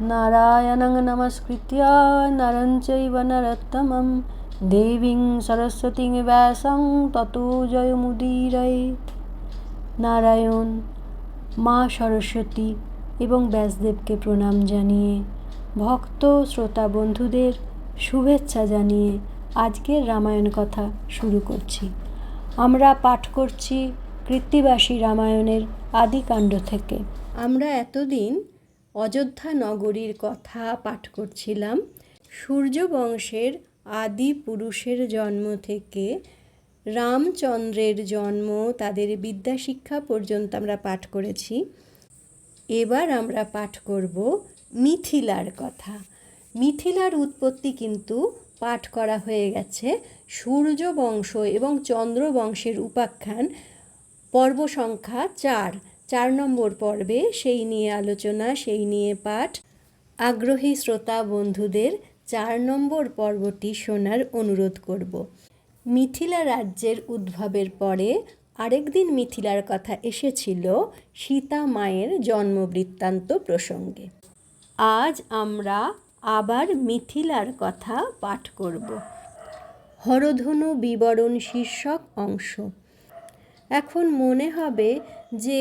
নারায়ণং নমস্কৃত্য নরং চৈব নরোত্তমম দেবীং সরস্বতীং ব্যাসং ততো জয়মুদীরয়েত নারায়ণ মা সরস্বতী এবং ব্যাসদেবকে প্রণাম জানিয়ে, ভক্ত, শ্রোতা, বন্ধুদের শুভেচ্ছা জানিয়ে আজকের রামায়ণ কথা শুরু করছি। আমরা পাঠ করছি কৃত্তিবাসী রামায়ণের আদিকাণ্ড থেকে। আমরা এতদিন অযোধ্যা নগরীর কথা পাঠ করছিলাম। সূর্যবংশের আদি পুরুষের জন্ম থেকে রামচন্দ্রের জন্ম, তাদের বিদ্যাশিক্ষা পর্যন্ত আমরা পাঠ করেছি। এবার আমরা পাঠ করব মিথিলার কথা। মিথিলার উৎপত্তি কিন্তু পাঠ করা হয়ে গেছে সূর্যবংশ এবং চন্দ্রবংশের উপাখ্যান, পর্ব সংখ্যা চার। চার নম্বর পর্বে সেই নিয়ে আলোচনা, সেই নিয়ে পাঠ। আগ্রহী শ্রোতা বন্ধুদের চার নম্বর পর্বটি শোনার অনুরোধ করব। মিথিলা রাজ্যের উদ্ভবের পরে আরেকদিন মিথিলার কথা এসেছিল সীতা মায়ের জন্মবৃত্তান্ত প্রসঙ্গে। আজ আমরা আবার মিথিলার কথা পাঠ করব। হরধনু বিবরণ শীর্ষক অংশ। এখন মনে হবে যে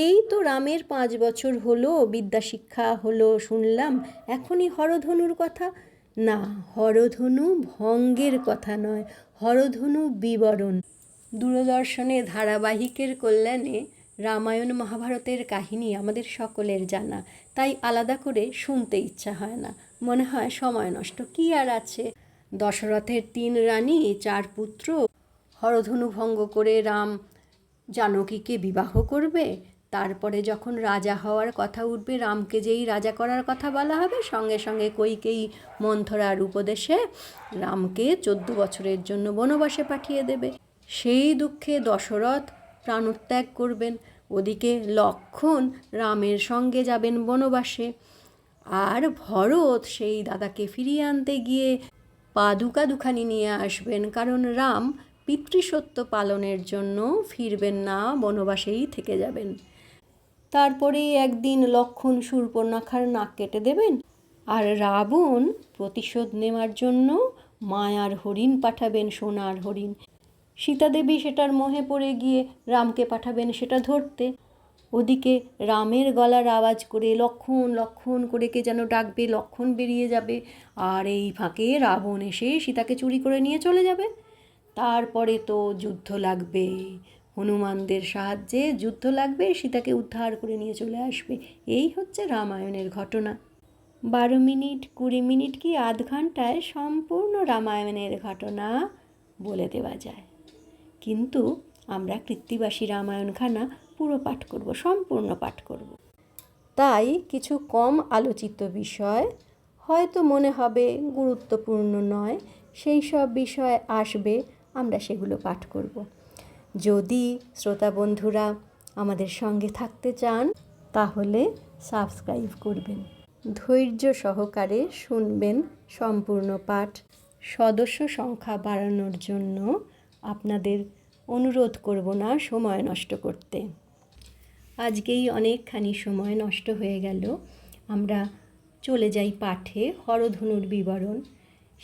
এই তো রামের পাঁচ বছর হলো বিদ্যাশিক্ষা হলো, শুনলাম এখনই হরধনুর কথা। না, হরধনু ভঙ্গের কথা নয়, হরধনু বিবরণ। দূরদর্শনে, ধারাবাহিকের কল্যাণে রামায়ণ মহাভারতের কাহিনী আমাদের সকলের জানা, তাই আলাদা করে শুনতে ইচ্ছা হয় না। মনে হয় সময় নষ্ট, কি আর আছে? দশরথের তিন রানী, চার পুত্র, হরধনু ভঙ্গ করে রাম জানকীকে বিবাহ করবে? তারপরে যখন রাজা হওয়ার কথা উঠবে, রামকে যেই রাজা করার কথা বলা হবে, সঙ্গে সঙ্গে কৈকেয়ী মন্থরার উপদেশে রামকে চোদ্দ বছরের জন্য বনবাসে পাঠিয়ে দেবে। সেই দুঃখে দশরথ প্রাণত্যাগ করবেন। ওদিকে লক্ষণ রামের সঙ্গে যাবেন বনবাসে। আর ভরত সেই দাদাকে ফিরিয়ে আনতে গিয়ে পাদুকা দুখানি নিয়ে আসবেন, কারণ রাম পিতৃসত্য পালনের জন্য ফিরবেন না, বনবাসেই থেকে যাবেন। তারপরে একদিন লক্ষণ সুরপর্ণাখার নাক কেটে দেবেন আর রাবণ প্রতিশোধ নেওয়ার জন্য মায়ার হরিণ পাঠাবেন, সোনার হরিণ। সীতাদেবী সেটার মোহে পড়ে গিয়ে রামকে পাঠাবেন সেটা ধরতে। ওদিকে রামের গলার আওয়াজ করে লক্ষণ লক্ষণ করে কে যেন ডাকবে, লক্ষণ বেরিয়ে যাবে। আর এই ফাঁকে রাবণ এসে সীতাকে চুরি করে নিয়ে চলে যাবে। তারপরে তো যুদ্ধ লাগবে হনুমানদের সাহায্যে যুদ্ধ লাগবে, সীতাকে উদ্ধার করে নিয়ে চলে আসবে। এই হচ্ছে রামায়ণের ঘটনা। বারো মিনিট, কুড়ি মিনিট কি আধ ঘন্টায় সম্পূর্ণ রামায়ণের ঘটনা বলে দেওয়া যায়। কিন্তু আমরা কৃত্তিবাসী রামায়ণখানা পুরো পাঠ করব, সম্পূর্ণ পাঠ করব। তাই কিছু কম আলোচিত বিষয় হয়তো মনে হবে গুরুত্বপূর্ণ নয়, সেই সব বিষয় আসবে, আমরা সেগুলো পাঠ করব। যদি শ্রোতা বন্ধুরা আমাদের সঙ্গে থাকতে চান, তাহলে সাবস্ক্রাইব করবেন। ধৈর্য সহকারে শুনবেন সম্পূর্ণ পাঠ। সদস্য সংখ্যা বাড়ানোর জন্য আপনাদের অনুরোধ করব না সময় নষ্ট করতে। আজকেই অনেকখানি সময় নষ্ট হয়ে গেল। আমরা চলে যাই পাঠে হরধনুর বিবরণ।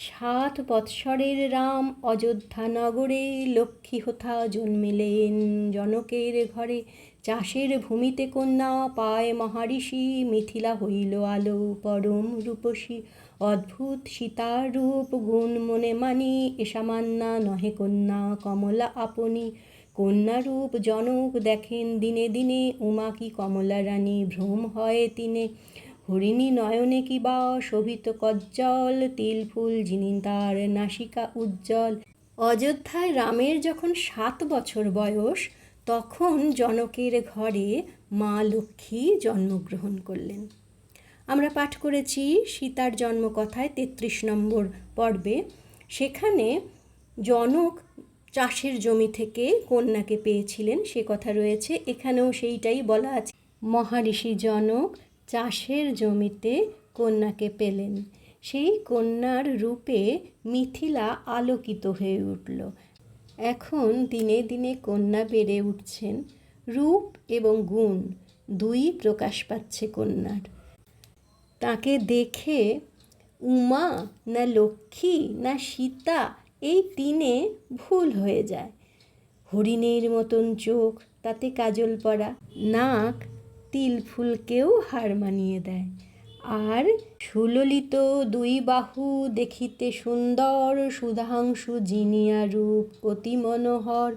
সাত বৎসরের রাম অযোধ্যা নগরে লক্ষ্মী হোথা জন্মিলেন। জনকের ঘরে চাষের ভূমিতে কন্যা পায় মহারিষি, মিথিলা হইল আলো, পরম রূপসী। অদ্ভুত সীতার রূপ গুণ মনে মানি এসামান্না নহে কন্যা, কমলা আপনি। কন্যারূপ জনক দেখেন দিনে দিনে, উমা কি কমলা রানী ভ্রম হয় তিনে। হরিণী নয়নে কি বা শোভিত কজ্জল, তিল ফুল যিনি তার নাসিকা উজ্জ্বল। অযোধ্যায় রামের যখন সাত বছর বয়স, তখন জনকের ঘরে মা লক্ষ্মী জন্মগ্রহণ করলেন। আমরা পাঠ করেছি সীতার জন্মকথায় তেত্রিশ নম্বর পর্বে। সেখানে জনক চাষের জমি থেকে কন্যাকে পেয়েছিলেন, সে কথা রয়েছে। এখানেও সেইটাই বলা আছে। মহারিষি জনক চাষের জমিতে কন্যাকে পেলেন। সেই কন্যার রূপে মিথিলা আলোকিত হয়ে উঠল। এখন দিনে দিনে কন্যা বেড়ে উঠছেন। রূপ এবং গুণ দুই প্রকাশ পাচ্ছে কন্যার। তাকে দেখে উমা, না লক্ষ্মী, না সীতা, এই তিনে ভুল হয়ে যায়। হরিণের মতন চোখ, তাতে কাজল পরা নাক তিল ফুলকেও হার মানিয়ে দেয়। আর সুললিত দুই বাহু দেখিতে সুন্দর, সুধাংশু জিনিয়া রূপ অতি মনোহর।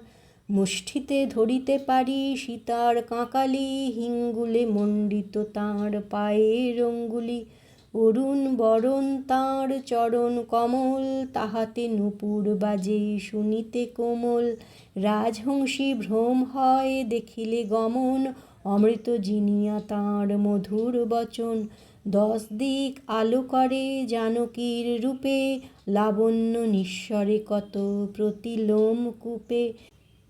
মুষ্টিতে ধরিতে পারি সীতার কাঁকালি, হিঙ্গুলে মণ্ডিত তাঁর পায়ের অঙ্গুলি। অরুণ বরণ তাঁর চরণ কমল, তাহাতে নূপুর বাজে শুনিতে কোমল। রাজহংসী ভ্রম হয় দেখিলে গমন অমৃত জিনিয়া তাঁর মধুর বচন, দশ দিক আলো করে জানকীর রূপে, লাবণ্য নিঃস্বরে কত প্রতিলোম কূপে।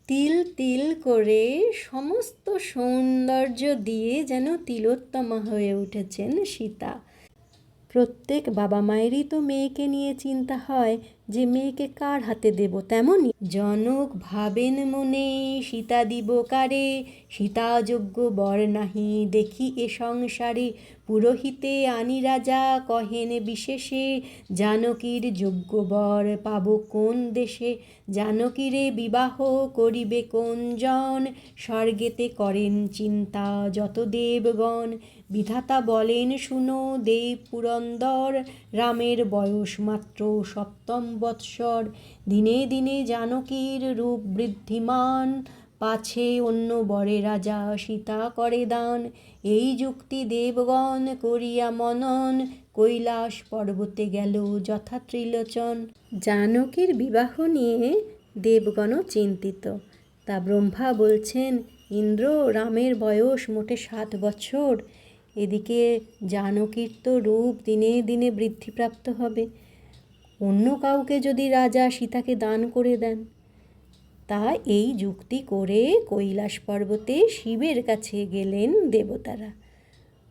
তিল তিল করে সমস্ত সৌন্দর্য দিয়ে যেন তিলোত্তমা হয়ে উঠেছেন সীতা। প্রত্যেক বাবা মায়েরই তো মেয়েকে নিয়ে চিন্তা হয় যে মেয়েকে কার হাতে দেব তেমনই? জনক ভাবেন মনে, সীতা দিব কারে সীতাযোগ্য বর নাহি, দেখি এ সংসারে পুরোহিতে আনি রাজা, কহেন বিশেষে, জানকীর যোগ্য বর পাব কোন দেশে? জানকীরে বিবাহ করিবে কোন জন? স্বর্গেতে করেন চিন্তা যত দেবগণ। বিধাতা বলেন, শুনো দেব পুরন্দর রামের বয়স মাত্র সপ্তম বৎসর, দিনে দিনে জানকীর রূপ বৃদ্ধিমান। পাছে অন্য বরে রাজা সীতা করে দান। এই যুক্তি দেবগণ করিয়া মনন। কৈলাস পর্বতে গেল যথা ত্রিলোচন। জানকীর বিবাহ নিয়ে দেবগণও চিন্তিত। তা ব্রহ্মা বলছেন, ইন্দ্র, রামের বয়স মোটে সাত বছর এদিকে জানকীর তো রূপ দিনে দিনে বৃদ্ধিপ্রাপ্ত হবে। অন্য কাউকে যদি রাজা সীতাকে দান করে দেন, তা এই যুক্তি করে কৈলাস পর্বতে শিবের কাছে গেলেন দেবতারা।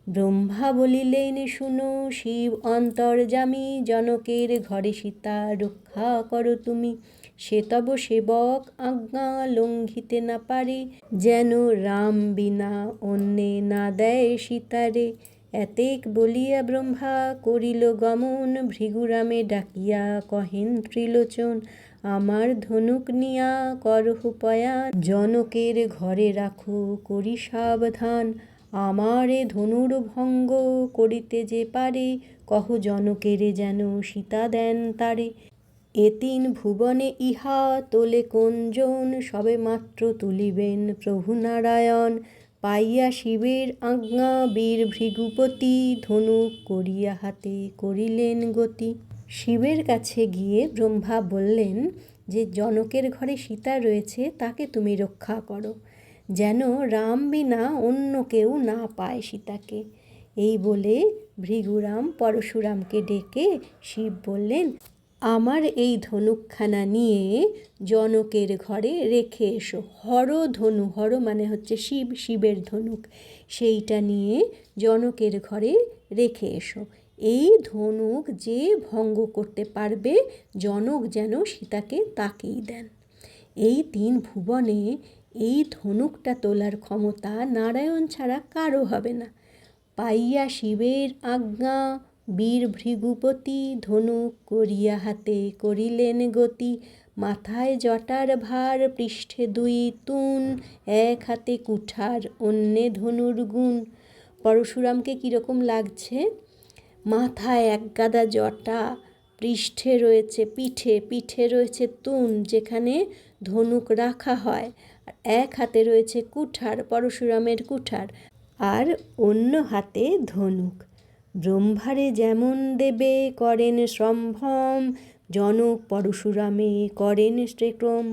ব্রহ্মা বলিলেন, শুনো, শিব অন্তর্জামী জনকের ঘরে সীতা রক্ষা করো তুমি। সে তব সেবক আজ্ঞা লঙ্ঘিতে না পারে। যেন রাম বিনা অন্যে না দেয় সীতারে। এতেক বলিয়া ব্রহ্মা করিল গমন, ভৃগুরামে ডাকিয়া কহেন ত্রিলোচন, আমার ধনুক নিয়া করহু জনকের ঘরে রাখো, করি সাবধান। আমারে ধনুর ভঙ্গ করিতে যে পারে, কহ জনকেরে যেন সীতা দেন তারে। এ তিন ভুবনে ইহা তোলে কোনজন সবে মাত্র তুলিবেন প্রভু নারায়ণ। পাইয়া শিবের আজ্ঞা, বীর ভৃগুপতি ধনুক করিয়া হাতে করিলেন গতি। শিবের কাছে গিয়ে ব্রহ্মা বললেন যে, জনকের ঘরে সীতা রয়েছে, তাকে তুমি রক্ষা করো। যেন রাম বিনা অন্য কেউ না পায় সীতাকে। এই বলে ভৃগুরাম পরশুরামকে ডেকে শিব বললেন আমার এই ধনুকখানা নিয়ে জনকের ঘরে রেখে এসো। হর ধনু, হর মানে হচ্ছে শিব, শিবের ধনুক। সেইটা নিয়ে জনকের ঘরে রেখে এসো। এই ধনুক যে ভঙ্গ করতে পারবে, জনক যেন সীতাকে তাকেই দেন। এই তিন ভুবনে এই ধনুকটা তোলার ক্ষমতা নারায়ণ ছাড়া কারও হবে না। পাইয়া শিবের আজ্ঞা বীর ভৃগুপতি ধনুক করিয়া হাতে করিলেন গতি। মাথায় জটার ভার, পৃষ্ঠে দুই তুন, এক হাতে কুঠার, অন্যে ধনুর গুণ। পরশুরামকে কীরকম লাগছে? মাথায় এক গাদা জটা, পৃষ্ঠে রয়েছে পিঠে পিঠে রয়েছে তুন, যেখানে ধনুক রাখা হয়। আর এক হাতে রয়েছে কুঠার, পরশুরামের কুঠার, আর অন্য হাতে ধনুক। ব্রহ্মারে যেমন দেবে, করেন সম্ভ্রম জনক পরশুরামে করেন শ্রীক্রম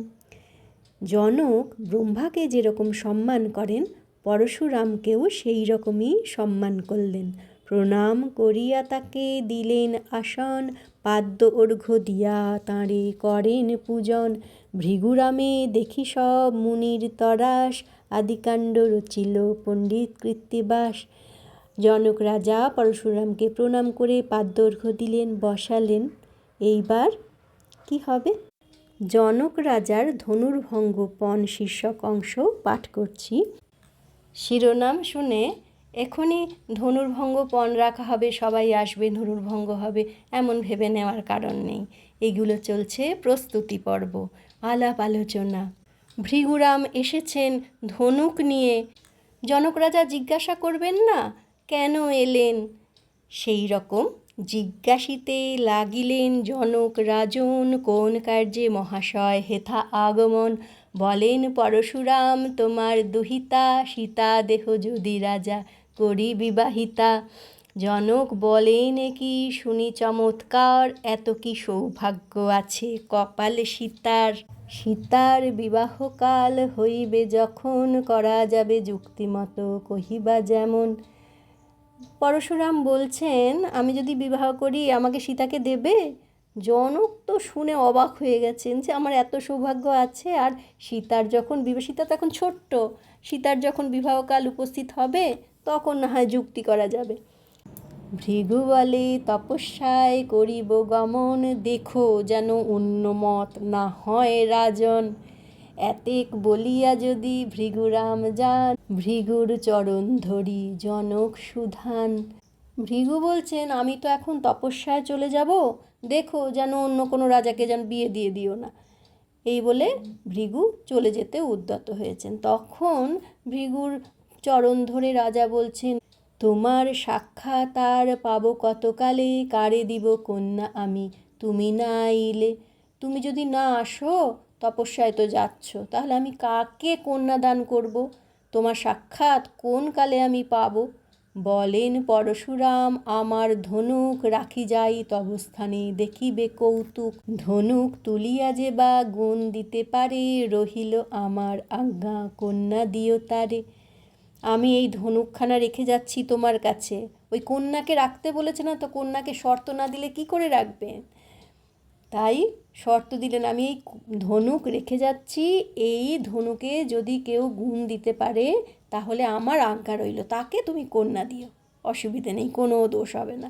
জনক ব্রহ্মাকে যেরকম সম্মান করেন, পরশুরামকেও সেই রকমই সম্মান করলেন। প্রণাম করিয়া তাকে দিলেন আসন, পাদ্য অর্ঘ্য দিয়া তাঁরে করেন পূজন। ভৃগুরামে দেখি সব মুনির তরাস আদিকাণ্ড রচিল পণ্ডিত কৃত্তিবাস। জনক রাজা পরশুরামকে প্রণাম করে পাদ্যর্ঘ্য দিলেন, বসালেন। এইবার কি হবে? জনক রাজার ধনুর্ভঙ্গ পণ শীর্ষক অংশ পাঠ করছি। শিরোনাম শুনে এখনই ধনুর্ভঙ্গ পণ রাখা হবে, সবাই আসবে, ধনুর্ভঙ্গ হবে, এমন ভেবে নেওয়ার কারণ নেই। এগুলো চলছে প্রস্তুতি পর্ব, আলাপ আলোচনা। ভৃগুরাম এসেছেন ধনুক নিয়ে। জনক রাজা জিজ্ঞাসা করবেন না কেন এলেন? সেই রকম জিজ্ঞাসিতে লাগিলেন জনক রাজন, কোন কার্যে মহাশয় হেথা আগমন? বলেন, পরশুরাম, তোমার দুহিতা সীতা দেহ যদি রাজা করি বিবাহিতা। জনক বলেন কি শুনি চমৎকার, এত কি সৌভাগ্য আছে কপালে সীতার। সীতার বিবাহকাল হইবে যখন, করা যাবে যুক্তিমতো কহিবা যেমন। পরশুরাম বলছেন, আমি যদি বিবাহ করি, আমাকে সীতাকে দেবে? জনক তো শুনে অবাক হয়ে গেছেন যে আমার এত সৌভাগ্য আছে। আর সীতার যখন বিবাহ, সীতা তখন ছোট্ট, সীতার যখন বিবাহকাল উপস্থিত হবে, তখন না হয় যুক্তি করা যাবে। ভৃগু বলে, তপস্যায় করিব গমন, দেখো যেন অন্য মত না হয় রাজন। এতেক বলিয়া যদি ভৃগুরাম যান, ভৃগুর চরণ ধরি জনক সুধান। ভৃগু বলছেন, আমি তো এখন তপস্যায় চলে যাব। দেখো যেন অন্য কোনো রাজাকে যেন বিয়ে দিয়ে দিও না। এই বলে ভৃগু চলে যেতে উদ্যত হয়েছেন। তখন ভৃগুর চরণ ধরে রাজা বলছেন, তোমার সাক্ষাৎ আর পাবো কতকালে? কারে দিব কন্যা আমি? তুমি না আইলে? তুমি যদি না আসো তপস্যায় তো যাচ্ছ। তাহলে আমি কাকে কন্যা দান করব? তোমার সাক্ষাৎ কোন কালে আমি পাব? বলেন পরশুরাম, আমার ধনুক রাখি যাই তবস্থানে, দেখিবে কৌতুক। ধনুক তুলিয়া যে বা গুণ দিতে পারে, রহিল আমার আজ্ঞা কন্যা দিও তারে। আমি এই ধনুকখানা রেখে যাচ্ছি তোমার কাছে। ওই কন্যাকে রাখতে বলেছে না তো? কন্যাকে শর্ত না দিলে কি করে রাখবেন? তাই শর্ত দিলেন, আমি এই ধনুক রেখে যাচ্ছি, এই ধনুকে যদি কেউ গুণ দিতে পারে, তাহলে আমার আজ্ঞা রইল, তাকে তুমি কন্যা দিও, অসুবিধে নেই, কোনো দোষ হবে না।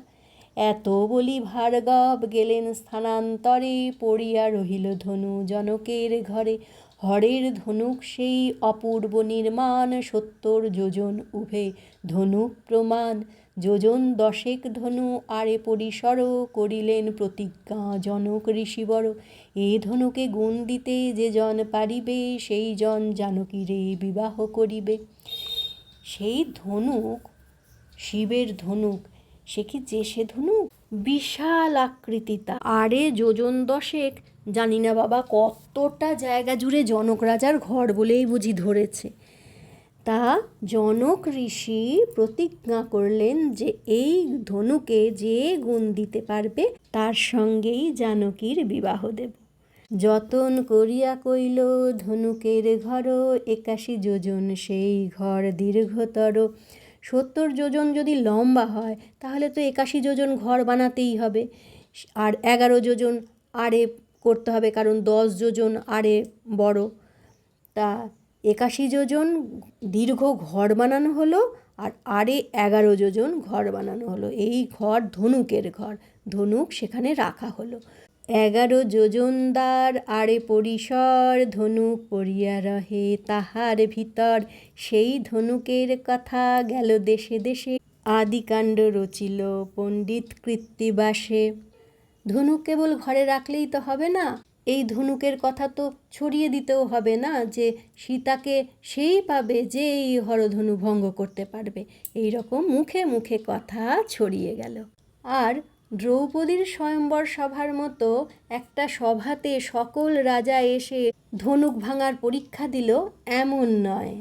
এত বলি ভার্গব গেলেন স্থানান্তরে, পড়িয়া রহিল ধনু জনকের ঘরে। হরের ধনুক সেই অপূর্ব নির্মাণ সত্তর যোজন উভে, ধনুক প্রমাণ। যোজন দশেক ধনু আরে পরিসর করিলেন প্রতিজ্ঞা জনক ঋষিবর। এ ধনুকে গুণ দিতে যে জন পারিবে, সেই জন জানকীরে বিবাহ করিবে। সেই ধনুক, শিবের ধনুক, সে কি যে সে ধনুক? বিশাল আকৃতি তা আরে যোজন দশেক, জানি না বাবা, কতটা জায়গা জুড়ে জনক রাজার ঘর বলেই বুঝি ধরেছে। তা জনক ঋষি প্রতিজ্ঞা করলেন যে এই ধনুকে যে গুণ দিতে পারবে, তার সঙ্গেই জানকীর বিবাহ দেব। যতন করিয়া কইল, ধনুকের ঘর, একাশি যোজন, সেই ঘর দীর্ঘতর। সত্তর যোজন যদি লম্বা হয়, তাহলে তো একাশি যোজন ঘর বানাতেই হবে। আর এগারো যোজন আরে করতে হবে, কারণ দশ যোজন আরে বড়। তা একাশি যোজন দীর্ঘ ঘর বানানো হলো আর আরে এগারো যোজন ঘর বানানো হলো। এই ঘর ধনুকের ঘর। ধনুক সেখানে রাখা হলো। এগারো যোজনদার আরে পরিসর, ধনুক পড়িয়া রহে তাহার ভিতর। সেই ধনুকের কথা গেল দেশে দেশে। আদিকাণ্ড রচিল পণ্ডিত কৃত্তিবাসে। ধনুক কেবল ঘরে রাখলেই তো হবে না। এই ধনুকের কথা তো ছড়িয়ে দিতেও হবে না যে সীতাকে সেই পাবে যে এই হরধনু ভঙ্গ করতে পারবে। এই রকম মুখে মুখে কথা ছড়িয়ে গেল। আর দ্রৌপদীর স্বয়ম্বর সভার মতো একটা সভাতে সকল রাজা এসে ধনুক ভাঙার পরীক্ষা দিল, এমন নয়।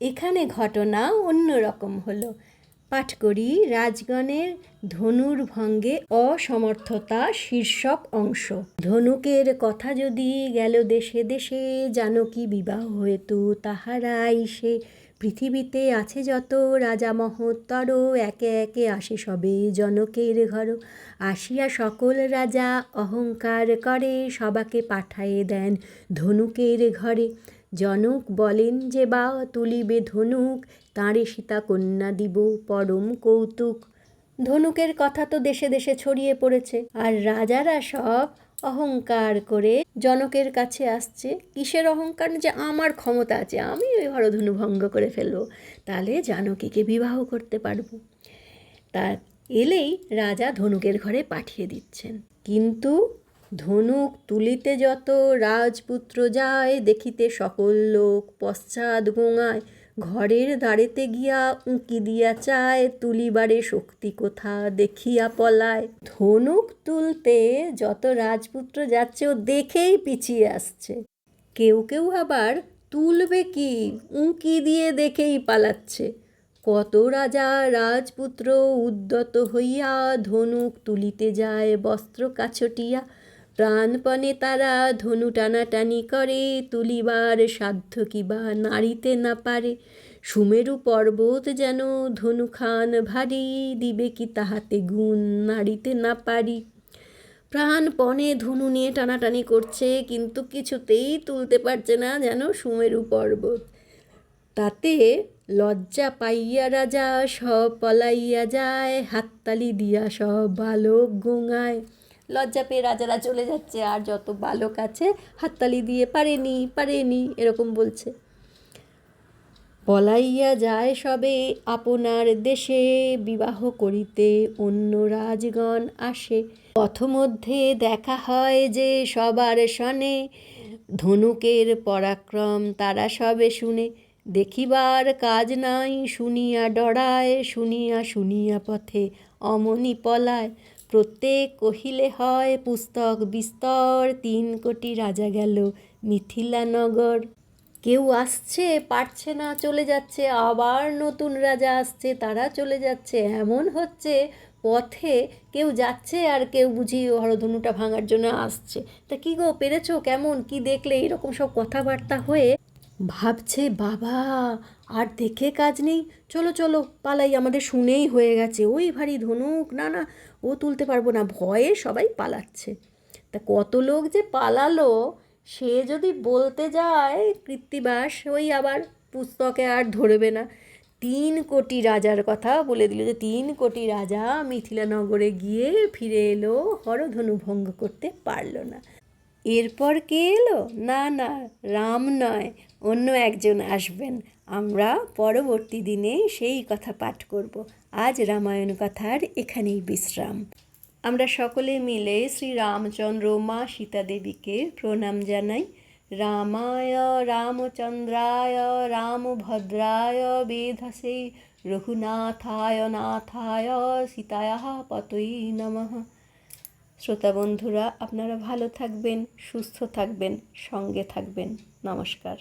এখানে ঘটনা অন্য রকম হলো। পাঠ করি রাজগণের ধনুর ভঙ্গে অসমর্থতা শীর্ষক অংশ। ধনুকের কথা যদি গেল দেশে দেশে জানকী বিবাহ হেতু তাহারাই সে। পৃথিবীতে আছে যত রাজা মহোত্তর একে একে আসে সবে জনকের ঘর। আসিয়া সকল রাজা অহংকার করে, সবাকে পাঠায়ে দেন ধনুকের ঘরে। জনক বলেন যে বা তুলিবে ধনুক, তাঁরে সীতা কন্যা দিব পরম কৌতুক। ধনুকের কথা তো দেশে দেশে ছড়িয়ে পড়েছে। আর রাজারা সব অহংকার করে জনকের কাছে আসছে। কিসের অহংকার? যে আমার ক্ষমতা আছে, আমি ওই হরধনু ভঙ্গ করে ফেলব। তাহলে জানকীকে বিবাহ করতে পারব। তা এলেই রাজা ধনুকের ঘরে পাঠিয়ে দিচ্ছেন। কিন্তু ধনুক তুলিতে যত রাজপুত্র যায়, দেখিতে সকল লোক পশ্চাৎ গোঙায় ঘরের দাঁড়েতে গিয়া উঁকি দিয়া চায়, তুলিবারে শক্তি কোথা দেখিয়া পলায়। ধনুক তুলতে যত রাজপুত্র যাচ্ছে, ও দেখেই পিছিয়ে আসছে। কেউ কেউ আবার তুলবে কি, উঁকি দিয়ে দেখেই পালাচ্ছে। কত রাজা রাজপুত্র উদ্যত হইয়া ধনুক তুলিতে যায়, বস্ত্র কাছটিয়া। প্রাণপণে তারা ধনু টানাটানি করে, তুলিবার সাধ্য কিবা নাড়িতে না পারে। সুমেরু পর্বত যেন ধনুখান ভারী, দিবে কি তাহাতে গুণ নাড়িতে না পারি। প্রাণপণে ধনু নিয়ে টানাটানি করছে, কিন্তু কিছুতেই তুলতে পারছে না যেন সুমেরু পর্বত। তাতে লজ্জা পাইয়া রাজা সব পলাইয়া যায়, হাততালি দিয়া সব বালক গোঙায়। লজ্জা পেয়ে রাজারা চলে যাচ্ছে, আর যত বালক আছে হাততালি দিয়ে, পারেনি পারেনি, এরকম বলছে। পলাইয়া যায় সবে আপনার দেশে, বিবাহ করিতে অন্য রাজগণ আসে। পথমধ্যে দেখা হয় যে সবার সনে, ধনুকের পরাক্রম তারা সবে শুনে। দেখিবার কাজ নাই, শুনিয়া ডরায়, শুনিয়া শুনিয়া পথে অমনি পলায়। প্রত্যেক কহিলে হয় পুস্তক বিস্তর। তিন কোটি রাজা গেল মিথিলা নগর কেউ আসছে, পারছে না, চলে যাচ্ছে। আবার নতুন রাজা আসছে, তারা চলে যাচ্ছে। এমন হচ্ছে পথে কেউ যাচ্ছে আর কেউ বুঝি হরধনুটা ভাঙার জন্য আসছে। তা কি গো, পেরেছ? কেমন? কি দেখলে? এরকম সব কথাবার্তা হয়ে ভাবছে, বাবা, আর দেখে কাজ নেই। চলো চলো, পালাই। আমাদের শুনেই হয়ে গেছে। ওই ভারী ধনুক। না না ও তুলতে পারব না, ভয়ে সবাই পালাচ্ছে। তা কত লোক যে পালালো, সে যদি বলতে যায় কৃত্তিবাস ওই আবার পুস্তকে আর ধরবে না। তিন কোটি রাজার কথা বলে দিল যে, তিন কোটি রাজা মিথিলা নগরে গিয়ে ফিরে এলো, হরধনু ভঙ্গ করতে পারল না। এরপর কে এলো? না না, রাম নয়, অন্য একজন আসবেন। আমরা পরবর্তী দিনে সেই কথা পাঠ করব। আজ রামায়ণ কথার এখানেই বিশ্রাম। আমরা সকলে মিলে শ্রী রামচন্দ্র মা সীতা দেবীকে প্রণাম জানাই। রামায় রামচন্দ্রায় রামভদ্রায় বেধসে রঘুনাথায় নাথায় সীতায় পতই নমঃ। শ্রোতা বন্ধুরা, আপনারা ভালো থাকবেন, সুস্থ থাকবেন, সঙ্গে থাকবেন। নমস্কার।